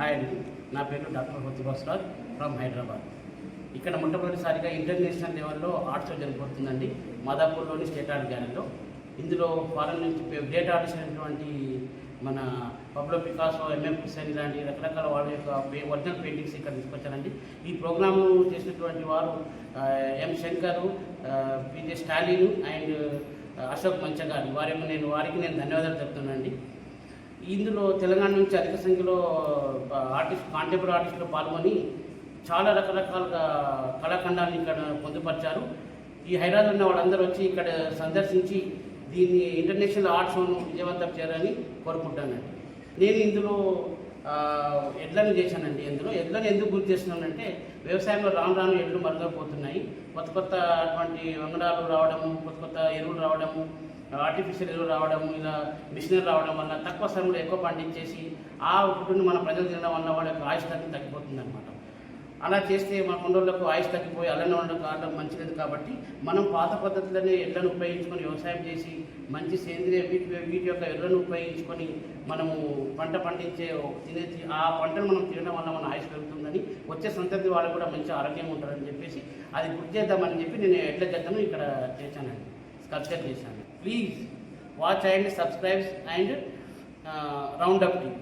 Hi అండి. నా పేరు డాక్టర్ హోతి భాస్కర్ ఫ్రమ్ హైదరాబాద్. ఇక్కడ మొట్టమొదటిసారిగా ఇంటర్నేషనల్ లెవెల్లో ఆర్ట్ షో జరుగుతుందండి మాదాపూర్లోని స్టేట్ ఆర్ట్ గ్యాలరీలో. ఇందులో ఫారెన్ నుంచి గ్రేట్ ఆర్టిస్ట్ అయినటువంటి మన పబ్లో పికాసో ఎంఎం హుస్సేన్ ఇలాంటి రకరకాల వాళ్ళ యొక్క ఒరిజినల్ పెయింటింగ్స్ ఇక్కడ తీసుకొచ్చారండి. ఈ ప్రోగ్రాము చేసినటువంటి వారు M Shankar P J Stalin and Ashok Manchagari. వారి నేను వారికి నేను ధన్యవాదాలు చెప్తున్నానండి. ఇందులో తెలంగాణ నుంచి అధిక సంఖ్యలో ఆర్టిస్ట్ కాంటెంపరీ ఆర్టిస్టులు పాల్గొని చాలా రకరకాలుగా కళాఖండాన్ని ఇక్కడ పొందుపరిచారు. ఈ హైదరాబాద్ ఉన్న వాళ్ళందరూ వచ్చి ఇక్కడ సందర్శించి దీన్ని ఇంటర్నేషనల్ ఆర్ట్స్ను విజయవంతం చేయాలని కోరుకుంటానండి నేను ఇందులో ఎడ్లను చేశానండి. ఎందులో? ఎడ్లను ఎందుకు గుర్తు చేస్తున్నానంటే వ్యవసాయంలో రాను రాను ఎడ్లు మరుగైపోతున్నాయి కొత్త కొత్త అటువంటి వంగడాలు రావడము కొత్త కొత్త ఎరువులు రావడము ఆర్టిఫిషియల్ ఎరువులు రావడము ఇలా మిషనరీ రావడం వల్ల తక్కువ సమయంలో ఎక్కువ పండించేసి ఆ ఫుడ్ని మన ప్రజలు తినడం వల్ల వాళ్ళ యొక్క ఆయుష్ తగ్గిపోతుంది అనమాట అలా చేస్తే మన కొండలకు ఆయుష్ తగ్గిపోయి అలానే ఉండడం కావడం మంచిది కాబట్టి మనం పాత పద్ధతులనే ఎడ్లను ఉపయోగించుకొని వ్యవసాయం చేసి మంచి సేంద్రియ వీటి వీటి యొక్క ఎర్రను ఉపయోగించుకొని మనము పంట పండించే తినే ఆ పంటను మనం తినడం వల్ల మన ఆయుష్ పెరుగుతుందని వచ్చే సంతతి వాళ్ళు కూడా మంచి ఆరోగ్యంగా ఉంటారని చెప్పేసి అది గుర్తు చేద్దామని చెప్పి నేను ఎడ్ల జతను ఇక్కడ చేశానండి. స్కల్ప్చర్ చేశాను. Please watch and subscribes and round up TV.